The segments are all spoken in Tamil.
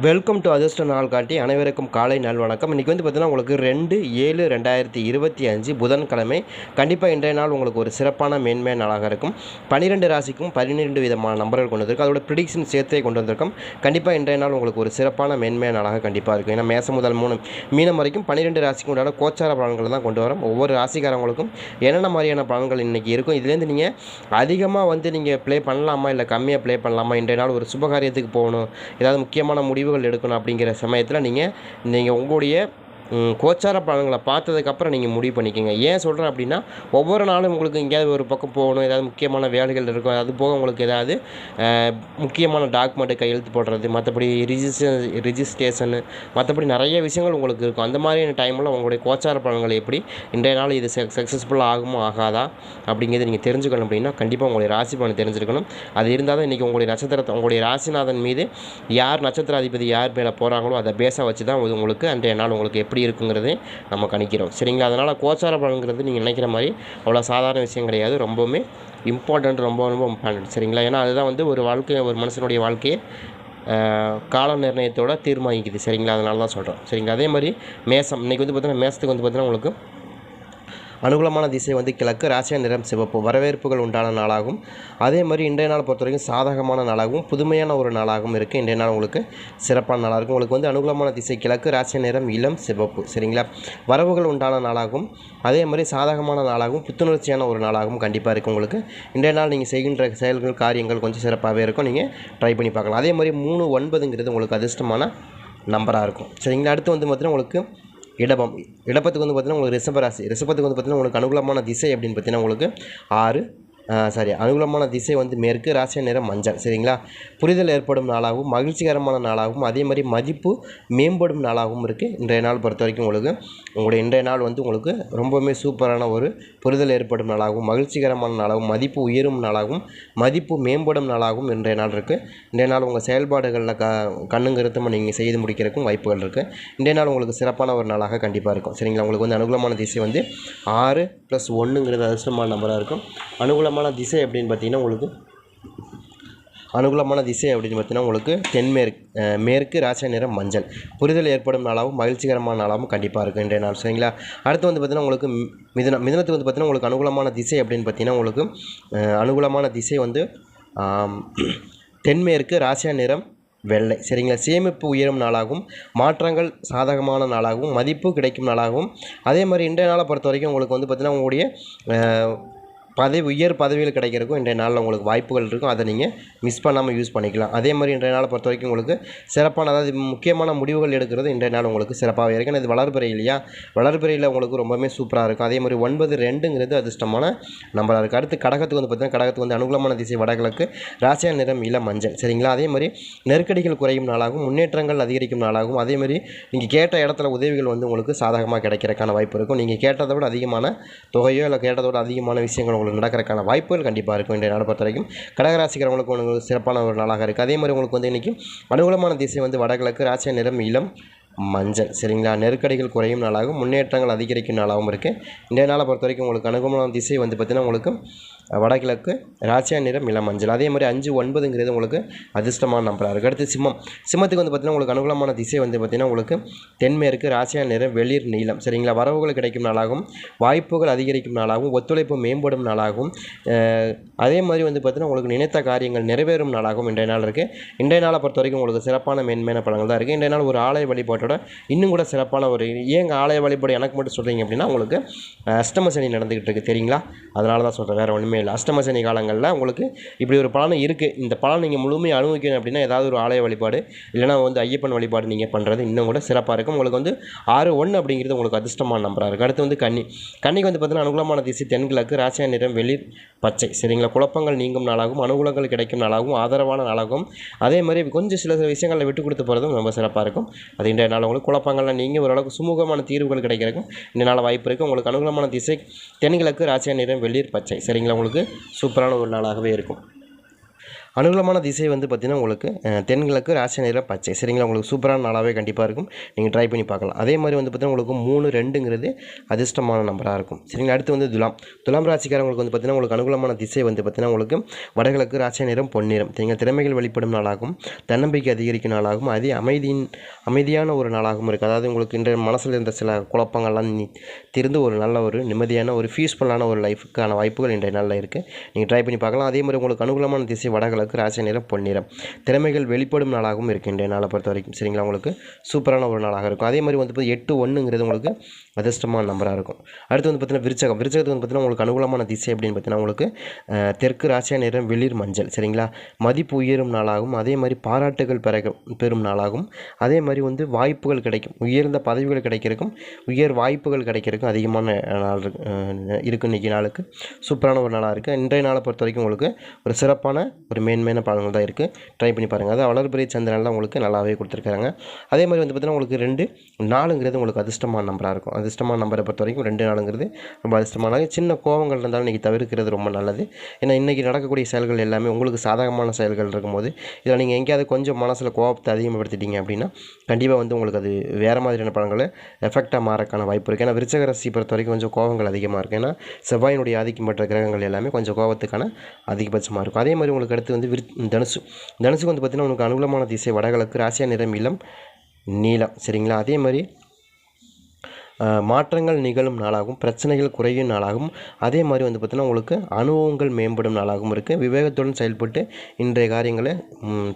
வெல்கம் டு அதிர்ஷ்ட நாள் காட்டி அனைவருக்கும் காலை நாள் வணக்கம். இன்றைக்கி வந்து பார்த்திங்கன்னா உங்களுக்கு ரெண்டு ஏழு ரெண்டாயிரத்தி இருபத்தி அஞ்சு புதன்கிழமை. கண்டிப்பாக இன்றைய நாள் உங்களுக்கு ஒரு சிறப்பான மேன்மையான நாளாக இருக்கும். பன்னிரெண்டு ராசிக்கும் பன்னிரெண்டு விதமான நம்பர்கள் கொண்டு வந்திருக்கு. அதோட ப்ரிடிக்ஷன் சேர்த்தே கொண்டு வந்திருக்கோம். கண்டிப்பாக இன்றைய நாள் உங்களுக்கு ஒரு சிறப்பான மேன்மையான நாளாக கண்டிப்பாக இருக்கும். ஏன்னா மேசம் முதல் மூணு மீனம் வரைக்கும் பன்னிரெண்டு ராசிக்கு உண்டான கோச்சார பலன்களை தான் கொண்டு வரோம். ஒவ்வொரு ராசிக்காரங்களுக்கும் என்னென்ன மாதிரியான பலன்கள் இன்றைக்கி இருக்கும்? இதுலேருந்து நீங்கள் அதிகமாக வந்து நீங்கள் ப்ளே பண்ணலாமா? இல்லை கம்மியாக ப்ளே பண்ணலாமா? இன்றைய நாள் ஒரு சுபகாரியத்துக்கு போகணும். ஏதாவது முக்கியமான முடிவு முடிவுகள் எடுக்கணும் அப்படிங்கிற சமயத்தில் நீங்கள் நீங்கள் உங்களுடைய கோச்சார பலன்களை பார்த்ததுக்கப்புறம் நீங்கள் முடிவு பண்ணிக்கோங்க. ஏன் சொல்கிறேன் அப்படின்னா ஒவ்வொரு நாளும் உங்களுக்கு எங்கேயாவது ஒரு பக்கம் போகணும் ஏதாவது முக்கியமான வேலைகள் இருக்கும் அது போக உங்களுக்கு ஏதாவது முக்கியமான டாக்குமெண்ட்டு கையெழுத்து போடுறது மற்றபடி ரிஜிஸ்டர் ரிஜிஸ்ட்ரேஷனு மற்றபடி நிறைய விஷயங்கள் உங்களுக்கு இருக்கும். அந்த மாதிரியான டைமில் உங்களுடைய கோச்சார பலன்கள் எப்படி இன்றைய நாள் இது சக்ஸஸ்ஃபுல்லாக ஆகுமோ ஆகாதா அப்படிங்கிறத நீங்கள் தெரிஞ்சுக்கணும் அப்படின்னா கண்டிப்பாக உங்களுடைய ராசி பலன் தெரிஞ்சுக்கணும் அது இருந்தால் தான் இன்றைக்கி உங்களுடைய நட்சத்திரத்தை உங்களுடைய ராசிநாதன் மீது யார் நட்சத்திராதிபதி யார் மேலே போகிறாங்களோ அதை பேச வச்சு தான் இது உங்களுக்கு அன்றைய நாள் உங்களுக்கு எப்படி இருக்குங்கிறதே நம்ம கணிக்கிறோம். சரிங்களா? அதனால் கோச்சார பலன்கிறது நீங்கள் நினைக்கிற மாதிரி அவ்வளோ சாதாரண விஷயம் கிடையாது. ரொம்பவுமே இம்பார்ட்டண்ட் ரொம்ப ரொம்ப இம்பார்ட்டன்ட் சரிங்களா? ஏன்னா அதுதான் வந்து ஒரு வாழ்க்கை ஒரு மனுஷனுடைய வாழ்க்கையை கால நிர்ணயத்தோட தீர்மானிக்குது. சரிங்களா? அதனால தான் சொல்கிறோம் சரிங்களா? அதே மாதிரி மேசம். இன்றைக்கி வந்து பார்த்திங்கன்னா மேசத்துக்கு வந்து பார்த்திங்கன்னா உங்களுக்கு அனுகூலமான திசை வந்து கிழக்கு ராசியா நிறம் சிவப்பு. வரவேற்புகள் உண்டான நாளாகும். அதே மாதிரி இன்றைய நாள் பொறுத்த வரைக்கும் சாதகமான நாளாகவும் புதுமையான ஒரு நாளாகவும் இருக்குது இன்றைய நாள் உங்களுக்கு சிறப்பான நாளாக இருக்கும். உங்களுக்கு வந்து அனுகூலமான திசை கிழக்கு ராசிய நிறம் இளம் சிவப்பு. சரிங்களா? வரவுகள் உண்டான நாளாகும். அதே மாதிரி சாதகமான நாளாகவும் புத்துணர்ச்சியான ஒரு நாளாகவும் கண்டிப்பாக இருக்கும் உங்களுக்கு. இன்றைய நாள் நீங்கள் செய்கின்ற செயல்கள் காரியங்கள் கொஞ்சம் சிறப்பாகவே இருக்கும். நீங்கள் ட்ரை பண்ணி பார்க்கலாம். அதே மாதிரி மூணு ஒன்பதுங்கிறது உங்களுக்கு அதிர்ஷ்டமான நம்பராக இருக்கும். சரிங்களா? அடுத்து வந்து பார்த்தீங்கன்னா உங்களுக்கு இடபம் இடப்பத்துக்கு வந்து பார்த்தீங்கன்னா உங்களுக்கு ரிஷபராசி ரிஷபத்துக்கு வந்து பார்த்தீங்கன்னா உங்களுக்கு அனுகூலமான திசை அப்படின்னு பார்த்தீங்கன்னா உங்களுக்கு ஆறு சாரி. அனுகூலமான திசை வந்து மேற்கு ராசிய நிறம் மஞ்சள். சரிங்களா? புரிதல் ஏற்படும் நாளாகவும் மகிழ்ச்சிகரமான நாளாகவும் அதே மாதிரி மதிப்பு மேம்படும் நாளாகவும் இருக்குது இன்றைய நாள் பொறுத்த வரைக்கும் உங்களுக்கு. உங்களுடைய இன்றைய நாள் வந்து உங்களுக்கு ரொம்பவுமே சூப்பரான ஒரு புரிதல் ஏற்படும் நாளாகவும் மகிழ்ச்சிகரமான நாளாகவும் மதிப்பு உயரும் நாளாகவும் மதிப்பு மேம்படும் நாளாகவும் இன்றைய நாள் இருக்குது இன்றைய நாள் உங்கள் செயல்பாடுகளில் க கண்ணும் நீங்கள் செய்து முடிக்கிறதுக்கும் வாய்ப்புகள் இருக்குது இன்றைய நாள் உங்களுக்கு சிறப்பான ஒரு நாளாக கண்டிப்பாக இருக்கும். சரிங்களா? உங்களுக்கு வந்து அனுகூலமான திசை வந்து ஆறு ப்ளஸ் ஒன்றுங்கிறது அதிர்ஷ்டமான நம்பராக இருக்கும். அனுகூலமான திசை அப்படின்னு பார்த்தீங்கன்னா உங்களுக்கு அனுகூலமான திசை அப்படின்னு பார்த்தீங்கன்னா உங்களுக்கு தென்மேற்கு மேற்கு ராசி நிறம் மஞ்சள். புரிதல் ஏற்படும் நாளாகவும் மகிழ்ச்சிகரமான நாளாகவும் கண்டிப்பாக இருக்கும் இன்றைய நாள். சரிங்களா? அடுத்து வந்து பார்த்திங்கன்னா உங்களுக்கு மிதனம் மிதனத்துக்கு வந்து பார்த்திங்கன்னா உங்களுக்கு அனுகூலமான திசை அப்படின்னு பார்த்தீங்கன்னா உங்களுக்கு அனுகூலமான திசை வந்து தென்மேற்கு ராசியா நிறம் வெள்ளை. சரிங்களா? சேமிப்பு உயரும் நாளாகவும் மாற்றங்கள் சாதகமான நாளாகவும் மதிப்பு கிடைக்கும் நாளாகவும். அதே மாதிரி இன்றைய நாளை பொறுத்த வரைக்கும் உங்களுக்கு வந்து பார்த்திங்கன்னா உங்களுடைய பதவி உயர் பதவிகள் கிடைக்கிறதுக்கும் இன்றைய நாளில் உங்களுக்கு வாய்ப்புகள் இருக்கும். அதை நீங்கள் மிஸ் பண்ணாமல் யூஸ் பண்ணிக்கலாம். அதே மாதிரி இன்றைய நாளை பொறுத்த வரைக்கும் உங்களுக்கு சிறப்பான அதாவது முக்கியமான முடிவுகள் எடுக்கிறது இன்றைய நாள் உங்களுக்கு சிறப்பாக இருக்கும். இது வளர்பிறை இல்லையா? வளர்பிறையில் உங்களுக்கு ரொம்பவுமே சூப்பராக இருக்கும். அதே மாதிரி ஒன்பது ரெண்டுங்கிறது அதிர்ஷ்டமான நம்பராக இருக்குது அடுத்து கடகத்துக்கு வந்து பார்த்தீங்கன்னா கடகத்துக்கு வந்து அனுகூலமான திசை வடகிழக்கு ராசியான நிறம் இளம் மஞ்சள். சரிங்களா? அதே மாதிரி நெருக்கடிகள் குறையும் நாளாகவும் முன்னேற்றங்கள் அதிகரிக்கும் நாளாகவும் அதே மாதிரி நீங்கள் கேட்ட இடத்துல உதவிகள் வந்து உங்களுக்கு சாதகமாக கிடைக்கிறதுக்கான வாய்ப்பு இருக்கும். நீங்கள் கேட்டதை விட அதிகமான தொகையோ இல்லை கேட்டதோட அதிகமான விஷயங்கள் உங்களுக்கு நடக்கிறதுக்கான வாய்ப்புகள் கண்டிப்பாக இருக்கும் இன்றைய நாளை பொறுத்த வரைக்கும் கடகராசிக்கிறவங்களுக்கு உங்களுக்கு சிறப்பான ஒரு நாளாக இருக்குது அதே மாதிரி உங்களுக்கு வந்து இன்றைக்கி அனுகூலமான திசை வந்து வடகிழக்கு ராசிய நிறம் இளம் மஞ்சள். சரிங்களா? நெருக்கடிகள் குறையும் நாளாகவும் முன்னேற்றங்கள் அதிகரிக்கும் நாளாகவும் இருக்குது இன்றைய நாளை பொறுத்த வரைக்கும் உங்களுக்கு அனுகூலமான திசை வந்து பார்த்திங்கன்னா உங்களுக்கு வடகிழக்கு ராசியா நிறம் இளமஞ்சள் அதே மாதிரி அஞ்சு ஒன்பதுங்கிறது உங்களுக்கு அதிர்ஷ்டமான நம்பராக இருக்குது அடுத்து சிம்மம். சிம்மத்துக்கு வந்து பார்த்திங்கன்னா உங்களுக்கு அனுகூலமான திசை வந்து பார்த்திங்கன்னா உங்களுக்கு தென்மேற்கு ராசியா நிறம் வெளிர் நீளம். சரிங்களா? வரவுகள் கிடைக்கும் நாளாகவும் வாய்ப்புகள் அதிகரிக்கும் நாளாகவும் ஒத்துழைப்பு மேம்படும் நாளாகவும் அதே மாதிரி வந்து பார்த்திங்கன்னா உங்களுக்கு நினைத்த காரியங்கள் நிறைவேறும் நாளாகவும் இன்றைய நாள் இருக்குது இன்றைய நாளை பொறுத்த வரைக்கும் உங்களுக்கு சிறப்பான மேன்மையான பலன்கள் தான் இருக்குது இன்றைய நாள் ஒரு ஆலய வழிபாட்டோட இன்னும் கூட சிறப்பான ஒரு ஏங்க ஆலய வழிபாடு எனக்கு மட்டும் சொல்கிறீங்க அப்படின்னா உங்களுக்கு அஷ்டமசனி அஷ்டம சனி நடந்துக்கிட்டு இருக்குது தெரியுங்களா? அதனால தான் சொல்கிறேன் வேறு ஒன்றுமே இல்லை அஷ்டம சனி காலங்களில் உங்களுக்கு இப்படி ஒரு பலன் இருக்குது இந்த பலன் நீங்கள் முழுமையாக அனுபவிக்கணும் அப்படின்னா ஏதாவது ஒரு ஆலய வழிபாடு இல்லைனா வந்து ஐயப்பன் வழிபாடு நீங்கள் பண்ணுறது இன்னும் கூட சிறப்பாக இருக்கும். உங்களுக்கு வந்து ஆறு ஒன்று அப்படிங்கிறது உங்களுக்கு அதிர்ஷ்டமான நம்பராக இருக்கும். அடுத்து வந்து கன்னி. கன்னிக்கு வந்து பார்த்தீங்கன்னா அனுகூலமான திசை தென்கிழக்கு ராசியா நிறம் வெளிர் பச்சை. சரிங்களா? குழப்பங்கள் நீங்கும் நாளாகவும் அனுகூலங்கள் கிடைக்கும் நாளாகவும் ஆதரவான நாளாகவும். அதே மாதிரி கொஞ்சம் சில சில விஷயங்களை விட்டு கொடுத்து போகிறதும் ரொம்ப சிறப்பாக இருக்கும். அது இன்றைய நாள் உங்களுக்கு குழப்பங்கள்லாம் நீங்கள் ஓரளவுக்கு சுமூகமான தீர்வுகள் கிடைக்கிறக்கும் இந்த நாள் வாய்ப்பு இருக்குது உங்களுக்கு அனுகூலமான திசை தென்கிழக்கு ராசியா நிறம் வெளிர் பச்சை. சரிங்களா? உங்களுக்கு சூப்பரான ஒரு நாளாகவே இருக்கும். அனுகூலமான திசை வந்து பார்த்திங்கன்னா உங்களுக்கு தென்கிழக்கு ராசி நிறம் பச்சை. சரிங்களா? உங்களுக்கு சூப்பரான நாளாகவே கண்டிப்பாக இருக்கும். நீங்கள் ட்ரை பண்ணி பார்க்கலாம். அதே மாதிரி வந்து பார்த்திங்கன்னா உங்களுக்கு மூணு ரெண்டுங்கிறது அதிர்ஷ்டமான நம்பராக இருக்கும். சரிங்களா? அடுத்து வந்து துலாம். துலாம் ராசிக்காரங்களுக்கு வந்து பார்த்திங்கன்னா உங்களுக்கு அனுகூலமான திசை வந்து பார்த்திங்கன்னா உங்களுக்கு வடகிழக்கு ராசி நிறம் பொன்னிறம். சரிங்களா? திறமைகள் வெளிப்படும் நாளாகும். தன்னம்பிக்கை அதிகரிக்கும் நாளாகும். அதே அமைதியின் அமைதியான ஒரு நாளாகவும் இருக்குது அதாவது உங்களுக்கு இன்றைய மனசில் இருந்த சில குழப்பங்கள்லாம் திருந்து ஒரு நல்ல ஒரு நிம்மதியான ஒரு பீஸ்ஃபுல்லான ஒரு லைஃபுக்கான வாய்ப்புகள் இன்றைய நாளில் இருக்குது நீங்கள் ட்ரை பண்ணி பார்க்கலாம். அதே மாதிரி உங்களுக்கு அனுகூலமான திசை வடகிழக்கு ராசி நிறம் பொன்னிறம். திறமைகள் வெளிப்படும் நாளாகவும் இருக்கின்ற இன்றைய நாளை பொறுத்த வரைக்கும். சரிங்களா உங்களுக்கு? சூப்பரான ஒரு நாளாக இருக்கும். அதே மாதிரி வந்து பார்த்தீங்கன்னா எட்டு ஒன்றுங்கிறது உங்களுக்கு அதிர்ஷ்டமான நம்பராக இருக்கும். அடுத்து வந்து பார்த்தீங்கன்னா விருச்சகம். விருச்சகத்துக்கு வந்து பார்த்தீங்கன்னா உங்களுக்கு அனுகூலமான திசை அப்படின்னு பார்த்தீங்கன்னா உங்களுக்கு தெற்கு ராசியா நிறம் வெளிர் மஞ்சள். சரிங்களா? மதிப்பு உயரும் நாளாகவும் அதே மாதிரி பாராட்டுகள் பெற பெறும் நாளாகவும் அதே மாதிரி வந்து வாய்ப்புகள் கிடைக்கும். உயர்ந்த பதவிகள் கிடைக்கிறதுக்கும் உயர் வாய்ப்புகள் கிடைக்கிறதுக்கும் அதிகமான நாள் இருக்கும் இன்றைக்கி நாளுக்கு. சூப்பரான ஒரு நாளாக இருக்குது இன்றைய நாளை பொறுத்த வரைக்கும் உங்களுக்கு ஒரு சிறப்பான ஒரு மேன்மையான பழங்கள் தான் இருக்குது. ட்ரை பண்ணி பாருங்கள். அதாவது வளர்பிறை சந்திரன்லாம் உங்களுக்கு நல்லாவே கொடுத்துருக்காங்க. அதே மாதிரி வந்து பார்த்திங்கன்னா உங்களுக்கு ரெண்டு நாலுங்கிறது உங்களுக்கு அதிர்ஷ்டமான நம்பராக இருக்கும். அதிர்ஷ்டமான நம்பரை பொறுத்த வரைக்கும் ரெண்டு நாளுங்கிறது ரொம்ப அதிர்ஷ்டமான சின்ன கோவங்கள் இருந்தாலும் இன்றைக்கி தவிர்க்கிறது ரொம்ப நல்லது. ஏன்னா இன்றைக்கி நடக்கக்கூடிய செயல்கள் எல்லாமே உங்களுக்கு சாதகமான செயல்கள் இருக்கும்போது இதில் நீங்கள் எங்கேயாவது கொஞ்சம் மனசில் கோபத்தை அதிகப்படுத்திட்டீங்க அப்படின்னா கண்டிப்பாக வந்து உங்களுக்கு அது வேறு மாதிரியான பழங்களை எஃபெக்டாக மாறக்கான வாய்ப்பு இருக்குது ஏன்னா விருச்சக ராசி பொறுத்த வரைக்கும் கொஞ்சம் கோவங்கள் அதிகமாக இருக்குது ஏன்னா செவ்வாயினுடைய ஆதிக்கம் பெற்ற கிரகங்கள் எல்லாமே கொஞ்சம் கோபத்துக்கான அதிகபட்சமாக இருக்கும். அதே மாதிரி உங்களுக்கு அடுத்து வந்து விரு தனுசு தனுசுக்கு வந்து பார்த்திங்கன்னா உனக்கு அனுகூலமான திசை வடகிழக்கு ராசியா நிறம் இளம் நீலம் சரிங்களா? அதே மாதிரி மாற்றங்கள் நிகழும் நாளாகவும் பிரச்சனைகள் குறையும் நாளாகவும் அதே மாதிரி வந்து பார்த்திங்கன்னா உங்களுக்கு அனுபவங்கள் மேம்படும் நாளாகவும் இருக்குது விவேகத்துடன் செயல்பட்டு இன்றைய காரியங்களை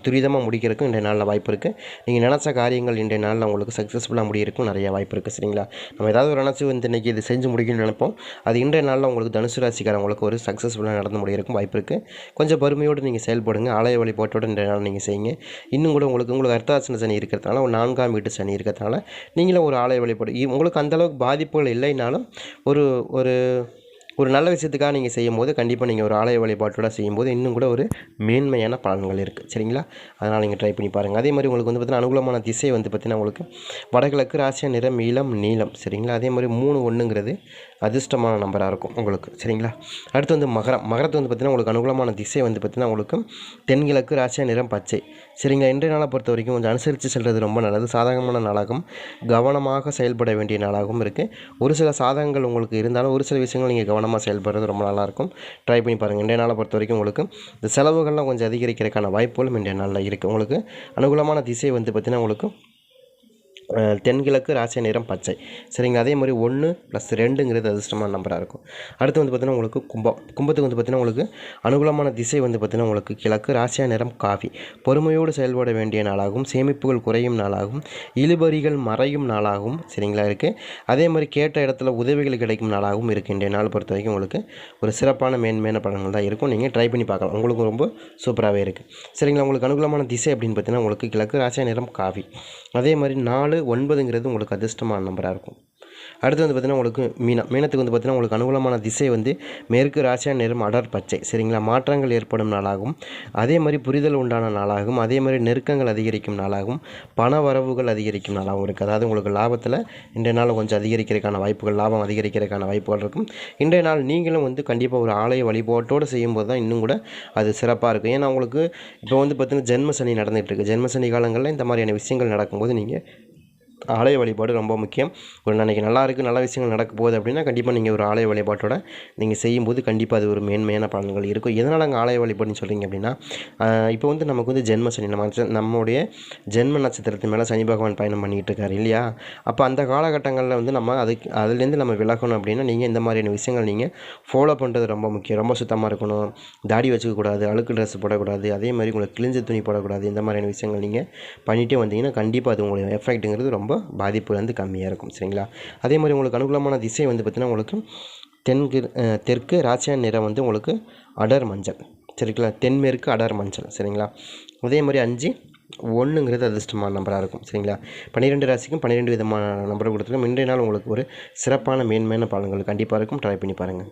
துரிதமாக முடிக்கிறதுக்கும் இன்றைய நாளில் வாய்ப்பு இருக்குது நீங்கள் நினச்ச காரியங்கள் இன்றைய நாளில் உங்களுக்கு சக்ஸஸ்ஃபுல்லாக முடியிருக்கும் நிறைய வாய்ப்பு இருக்குது சரிங்களா? நம்ம ஏதாவது ஒரு நினச்சி வந்து இன்றைக்கி இது செஞ்சு முடிக்கணும்னு நினைப்போம். அது இன்றைய நாளில் உங்களுக்கு தனுசு ராசிக்காரவங்களுக்கு ஒரு சக்ஸஸ்ஃபுல்லாக நடந்து முடியிருக்கும் வாய்ப்பு இருக்குது கொஞ்சம் பொறுமையோடு நீங்கள் செயல்படுங்க. ஆலய வழிபாட்டோடு இன்றைய நாள் நீங்கள் செய்யுங்க. இன்னும் கூட உங்களுக்கு உங்களுக்கு அர்த்தாசன சனி இருக்கிறதுனால ஒரு நான்காம் வீட்டு சனி இருக்கிறதுனால நீங்களும் ஒரு ஆலய வழிபாடு உங்களுக்கு அந்த அளவுக்கு பாதிப்புகள் இல்லைனாலும் ஒரு ஒரு ஒரு நல்ல விஷயத்துக்காக நீங்கள் செய்யும்போது கண்டிப்பாக நீங்கள் ஒரு ஆலய வழிபாட்டோட செய்யும்போது இன்னும் கூட ஒரு மேன்மையான பலன்கள் இருக்குது சரிங்களா? அதனால் நீங்கள் ட்ரை பண்ணி பாருங்கள் அதே மாதிரி உங்களுக்கு வந்து பார்த்தீங்கன்னா அனுகூலமான திசை வந்து பார்த்தீங்கன்னா உங்களுக்கு வடகிழக்கு ராசியா நிறம் நீளம் நீளம் சரிங்களா? அதே மாதிரி மூணு ஒன்றுங்கிறது அதிர்ஷ்டமான நம்பராக இருக்கும் உங்களுக்கு. சரிங்களா? அடுத்து வந்து மகரம். மகரத்து வந்து பார்த்தீங்கன்னா உங்களுக்கு அனுகூலமான திசை வந்து பார்த்தீங்கன்னா உங்களுக்கு தென்கிழக்கு ராசியா நிறம் பச்சை. சரிங்களா? இன்றைய நாளை பொறுத்த வரைக்கும் கொஞ்சம் அனுசரித்து செல்வது ரொம்ப நல்லது. சாதகமான நாளாகவும் கவனமாக செயல்பட வேண்டிய நாளாகவும் இருக்குது ஒரு சில சாதகங்கள் உங்களுக்கு இருந்தாலும் ஒரு சில விஷயங்கள் நீங்கள் கவனம் கவனமாக செயல்படுறது ரொம்ப நல்லாயிருக்கும். ட்ரை பண்ணி பாருங்கள் இன்றைய நாளை பொறுத்த வரைக்கும் உங்களுக்கு இந்த செலவுகள்லாம் கொஞ்சம் அதிகரிக்கிறதுக்கான வாய்ப்புகளும் இன்றைய நாளில் இருக்குது உங்களுக்கு அனுகூலமான திசை வந்து பார்த்திங்கன்னா உங்களுக்கு தென்கிழக்கு ராசி நிறம் பச்சை. சரிங்களா அதே மாதிரி ஒன்று ப்ளஸ் ரெண்டுங்கிறது அதிர்ஷ்டமான நம்பராக இருக்கும். அடுத்து வந்து பார்த்திங்கன்னா உங்களுக்கு கும்பம். கும்பத்துக்கு வந்து பார்த்திங்கன்னா உங்களுக்கு அனுகூலமான திசை வந்து பார்த்திங்கன்னா உங்களுக்கு கிழக்கு ராசியா நிறம் காஃபி. பொறுமையோடு செயல்பட வேண்டிய நாளாகவும் சேமிப்புகள் குறையும் நாளாகவும் இழுபறிகள் மறையும் நாளாகவும் சரிங்களா இருக்குது அதே மாதிரி கேட்ட இடத்துல உதவிகள் கிடைக்கும் நாளாகவும் இருக்குது இன்றைய நாள் பொறுத்த வரைக்கும் உங்களுக்கு ஒரு சிறப்பான மேன்மையான படங்கள் தான் இருக்கும். நீங்கள் ட்ரை பண்ணி பார்க்கலாம். உங்களுக்கு ரொம்ப சூப்பராகவே இருக்குது சரிங்களா உங்களுக்கு அனுகூலமான திசை அப்படின்னு பார்த்தீங்கன்னா உங்களுக்கு கிழக்கு ராசியா நிறம் காஃபி. அதே மாதிரி நாலு ஒன்பதுங்கிறது உங்களுக்கு அதிர்ஷ்டமான நம்பராக இருக்கும். அடுத்து வந்து பார்த்திங்கன்னா உங்களுக்கு மீனம் மீனத்துக்கு வந்து பார்த்திங்கன்னா உங்களுக்கு அனுகூலமான திசை வந்து மேற்கு ராசியா நிறம் அடர் பச்சை. சரிங்களா? மாற்றங்கள் ஏற்படும் நாளாகும். அதே மாதிரி புரிதல் உண்டான நாளாகும். அதே மாதிரி நெருக்கங்கள் அதிகரிக்கும் நாளாகும். பண வரவுகள் அதிகரிக்கும் நாளாகவும் இருக்குது அதாவது உங்களுக்கு லாபத்தில் இன்றைய நாள் கொஞ்சம் அதிகரிக்கிறதுக்கான வாய்ப்புகள் லாபம் அதிகரிக்கிறதுக்கான வாய்ப்புகள் இருக்கும். இன்றைய நாள் நீங்களும் வந்து கண்டிப்பாக ஒரு ஆலய வழிபாட்டோடு செய்யும்போது தான் இன்னும் கூட அது சிறப்பாக இருக்கும். ஏன்னா உங்களுக்கு இப்போ வந்து பார்த்திங்கன்னா ஜென்ம சனி நடந்துகிட்டுருக்குது ஜென்ம சனி காலங்களில் இந்த மாதிரியான விஷயங்கள் நடக்கும்போது நீங்கள் ஆலய வழிபாடு ரொம்ப முக்கியம். ஒரு நாளைக்கு நல்லா இருக்குது நல்ல விஷயங்கள் நடக்க போகுது அப்படின்னா கண்டிப்பாக நீங்கள் ஒரு ஆலய வழிபாட்டோட நீங்கள் செய்யும்போது கண்டிப்பாக அது ஒரு மேன்மையான பலன்கள் இருக்கும். எதனால் அங்கே ஆலய வழிபாடுன்னு சொல்கிறீங்க அப்படின்னா இப்போ வந்து நமக்கு வந்து ஜென்ம சனி நம்ம நம்மளுடைய நம்முடைய ஜென்ம நட்சத்திரத்து மேலே சனி பகவான் பயணம் பண்ணிகிட்டு இருக்காரு இல்லையா? அப்போ அந்த காலகட்டங்களில் வந்து நம்ம அதுக்கு அதுலேருந்து நம்ம விலகணும் அப்படின்னா நீங்கள் இந்த மாதிரியான விஷயங்கள் நீங்கள் ஃபாலோ பண்ணுறது ரொம்ப முக்கியம். ரொம்ப சுத்தமாக இருக்கணும். தாடி வச்சுக்கக்கூடாது அழுக்கு ட்ரெஸ் போடக்கூடாது அதே மாதிரி உங்களுக்கு கிழிஞ்ச துணி போடக்கூடாது இந்த மாதிரியான விஷயங்கள் நீங்கள் பண்ணிகிட்டே வந்தீங்கன்னா கண்டிப்பாக அது உங்களுடைய எஃபெக்ட்டுங்கிறது ரொம்ப பாதிப்பு வந்து கம்மியாக இருக்கும் சரிங்களா? அதே மாதிரி உங்களுக்கு அனுகூலமான திசை வந்து பார்த்திங்கன்னா உங்களுக்கு தென்கு தெற்கு ராசியான நிறம் வந்து உங்களுக்கு அடர் மஞ்சள் சரிங்களா? தென்மேற்கு அடர் மஞ்சள் சரிங்களா? அதே மாதிரி அஞ்சு ஒன்றுங்கிறது அதிர்ஷ்டமான நம்பராக இருக்கும் சரிங்களா? பன்னிரெண்டு ராசிக்கும் பன்னிரெண்டு விதமான நம்பர் கொடுத்துருக்கோம். இன்றைய நாள் உங்களுக்கு ஒரு சிறப்பான மேன்மையான பலன்கள் கண்டிப்பாக இருக்கும். ட்ரை பண்ணி பாருங்கள்